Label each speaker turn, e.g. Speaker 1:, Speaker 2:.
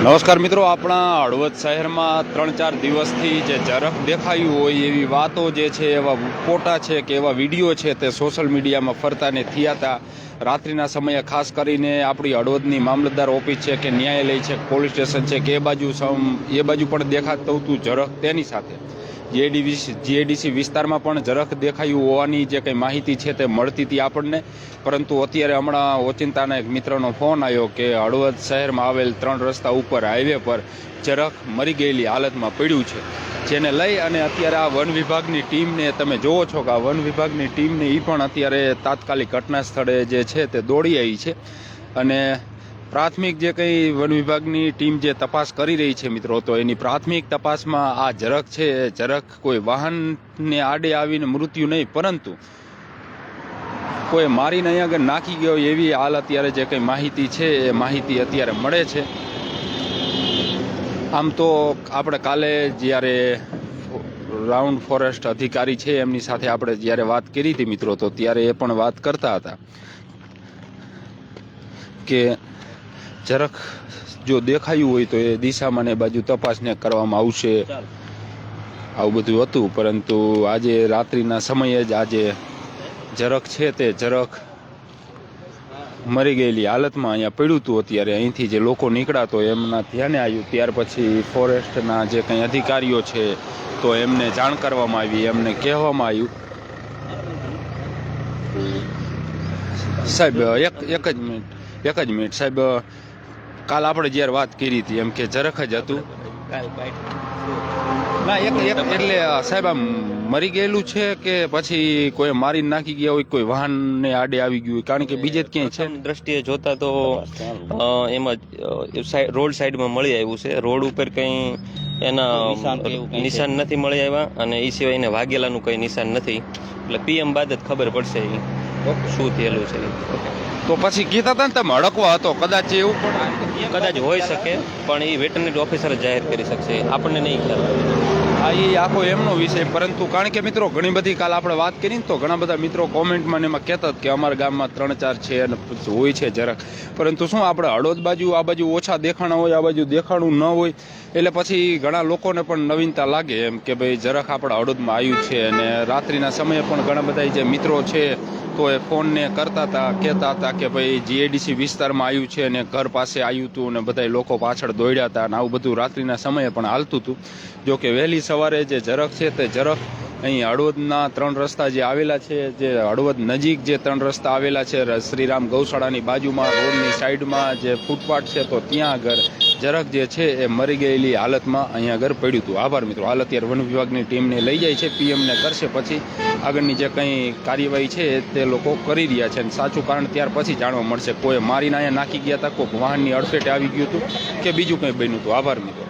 Speaker 1: નમસ્કાર મિત્રો, આપણા હળવદ શહેરમાં ત્રણ ચાર દિવસથી જે ઝરફ દેખાયું હોય એવી વાતો જે છે, એવા ફોટા છે કે એવા વીડિયો છે તે સોશિયલ મીડિયામાં ફરતા ને થયા હતા. રાત્રિના સમયે ખાસ કરીને આપણી હળવદની મામલતદાર ઓફિસ છે કે ન્યાયાલય છે, પોલીસ સ્ટેશન છે કે એ બાજુ એ બાજુ પણ દેખાતું હતું ઝરફ તેની સાથે. જીએડીસી જીએડીસી વિસ્તારમાં પણ ઝરખ દેખાયું હોવાની જે કંઈ માહિતી છે તે મળતી હતી આપણને. પરંતુ અત્યારે હમણાં ઓચિંતાના એક મિત્રનો ફોન આવ્યો કે હળવદ શહેરમાં આવેલ ત્રણ રસ્તા ઉપર હાઈવે પર ઝરખ મરી ગયેલી હાલતમાં પડ્યું છે. જેને લઈ અને અત્યારે આ વન વિભાગની ટીમને તમે જોવો છો કે આ વન વિભાગની ટીમને એ પણ અત્યારે તાત્કાલિક ઘટના સ્થળે જે છે તે દોડી આવી છે. અને પ્રાથમિક જે કંઈ વન વિભાગની ટીમ જે તપાસ કરી રહી છે મિત્રો, તો એની પ્રાથમિક તપાસમાં આ ઝરખ છે. એ ઝરખ કોઈ વાહનને આડે આવીને મૃત્યુ નહીં, પરંતુ કોઈ મારીને અહીંયા આગળ નાખી ગયો એવી હાલ અત્યારે જે કંઈ માહિતી છે, એ માહિતી અત્યારે મળે છે. આમ તો આપણે કાલે જ્યારે રાઉન્ડ ફોરેસ્ટ અધિકારી છે, એમની સાથે આપણે જ્યારે વાત કરી હતી મિત્રો, તો ત્યારે એ પણ વાત કરતા હતા કે જરાક જો દેખાયું હોય તો એ દિશામાં ને બાજુ તપાસને કરવામાં આવશે. આવું બધું હતું, પરંતુ આજે રાત્રિના સમયે જ આજે જરાક છે તે જરાક મરી ગયેલી હાલતમાં અહીંયા પડ્યું હતું અત્યારે. અહીંથી જે લોકો નીકળ્યા તો એમના ધ્યાને આવ્યું. ત્યાર પછી ફોરેસ્ટના જે કંઈ અધિકારીઓ છે તો એમને જાણ કરવામાં આવી, એમને કહેવામાં આવ્યું. સાહેબ, એક એક જ મિનિટ, એક જ મિનિટ. સાહેબ કાલ આપણે જ્યારે વાત કરી હતી એમ કે જરખ જ હતું. ના એક એક એટલે સાહેબ આમ મરી ગયેલું છે કે પછી કોઈ મારી નાખી ગયા હોય કોઈ વાહનને આડે આવી ગયું હોય? કારણ કે બીજે જ ક્યાંય છે?
Speaker 2: દ્રષ્ટિએ જોતા તો એમાં રોડ સાઈડમાં મળી આવ્યું છે. રોડ ઉપર કંઈ એના નિશાન નથી મળી આવ્યા અને એ સિવાય એને વાગેલાનું કંઈ નિશાન નથી. એટલે પીએમ બાદ જ ખબર પડશે શું થયેલું છે.
Speaker 1: તો પછી કીધા હતા ને તમે હડકવા હતો. કદાચ એવું પણ
Speaker 2: કદાચ હોઈ શકે પણ એ વેટરનરી ઓફિસર જાહેર કરી શકશે. આપણને નહીં ખ્યાલ.
Speaker 1: આ એ આખો એમનો વિષય. પરંતુ કારણ કે મિત્રો ઘણી બધી કાલ આપણે વાત કરી ને તો ઘણા બધા મિત્રો કોમેન્ટમાં એમાં કહેતા કે અમારા ગામમાં ત્રણ ચાર છે અને હોય છે જરાક. પરંતુ શું આપણે હળવદ બાજુ આ બાજુ ઓછા દેખાણા હોય આ બાજુ દેખાણું ન હોય એટલે પછી ઘણા લોકોને પણ નવીનતા લાગે એમ કે ભાઈ જરાક આપણે હળવદમાં આવ્યું છે અને રાત્રિના સમયે પણ ઘણા બધા જે મિત્રો છે, તો એ ફોનને કરતા હતા, કહેતા હતા કે ભાઈ જીએડીસી વિસ્તારમાં આવ્યું છે અને ઘર પાસે આવ્યું હતું અને બધા લોકો પાછળ દોડ્યા હતા અને આવું બધું રાત્રિના સમયે પણ હાલતું હતું જો કે વહેલી સવારે જે ઝરખ છે તે ઝરખ અહીં હળવદના ત્રણ રસ્તા જે આવેલા છે, જે હળવદ નજીક જે ત્રણ રસ્તા આવેલા છે શ્રીરામ ગૌશાળાની બાજુમાં, રોડની સાઈડમાં જે ફૂટપાથ છે તો ત્યાં આગળ ઝરખ જે છે એ મરી ગયેલી હાલતમાં અહીંયા આગળ પડ્યું હતું. આભાર મિત્રો. હાલ અત્યારે વન વિભાગની ટીમને લઈ જાય છે. પીએમને કરશે પછી આગળની જે કંઈ કાર્યવાહી છે તે લોકો કરી રહ્યા છે અને સાચું કારણ ત્યાર પછી જાણવા મળશે. કોઈ મારીને અહીંયા નાખી ગયા હતા કોઈ વાહનની અડફેટે આવી ગયું હતું કે બીજું કંઈ બન્યું હતું. આભાર મિત્રો.